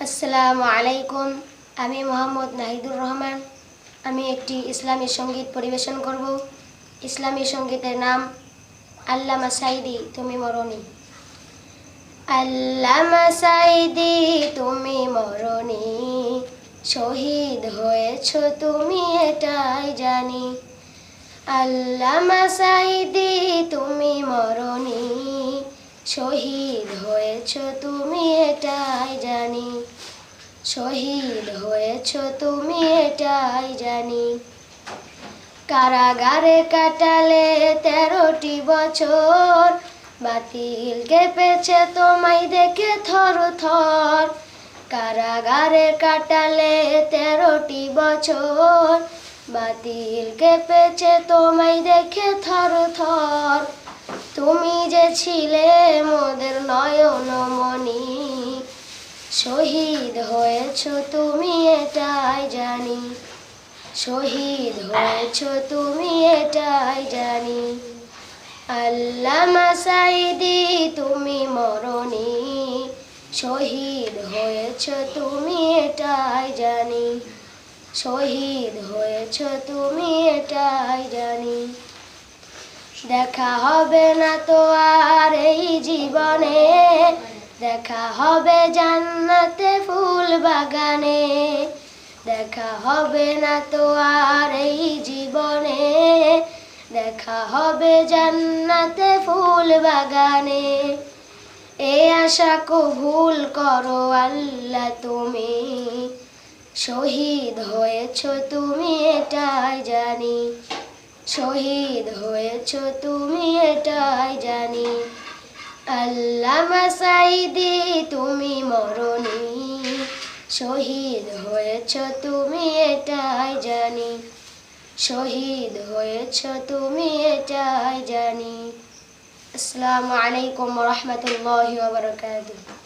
আসসালামু আলাইকুম। আমি মোহাম্মদ নাহিদুর রহমান। আমি একটি ইসলামী সংগীত পরিবেশন করব। ইসলামী সঙ্গীতের নাম আল্লামা সাইদি তুমি মরণি আল্লামা সাইদি তুমি মরণি শহীদ হয়েছ তুমি, এটাই জানি। আল্লামা সাইদি তুমি মরণি শহীদ হয়েছ তুমি এটাই জানি। শহীদ হয়েছ তুমি এটাই জানি। কারাগারে কাটালে তেরোটি বছর, বাতিল কেঁপেছে তোমায় দেখে থর থর। কারাগারে কাটালে তেরোটি বছর, বাতিল কেঁপেছে তোমায় দেখে থর থর। তুমি যে ছিলে মোদের নয়নমণি শহীদ হয়েছ তুমি এটাই জানি, শহীদ হয়েছ তুমি এটাই জানি। আল্লামা সাইদি, তুমি মরণি, শহীদ হয়েছ তুমি এটাই জানি, শহীদ হয়েছ তুমি এটাই জানি। দেখা হবে না তো আর এই জীবনে। দেখা হবে জান্নাতে ফুল বাগানে। দেখা হবে না তো আর এই জীবনে। দেখা হবে জান্নাতে ফুল বাগানে। এ আশা কবুল করো আল্লাহ তুমি। শহীদ হয়েছ তুমি এটাই জানি। শহীদ হয়েছ তুমি এটাই জানি। আল্লামা সাইদি তুমি মরণি। শহীদ হয়েছ তুমি এটাই জানি। শহীদ হয়েছ তুমি এটাই জানি। আসসালামু আলাইকুম রহমতুল্লাহ বারকাতুহ।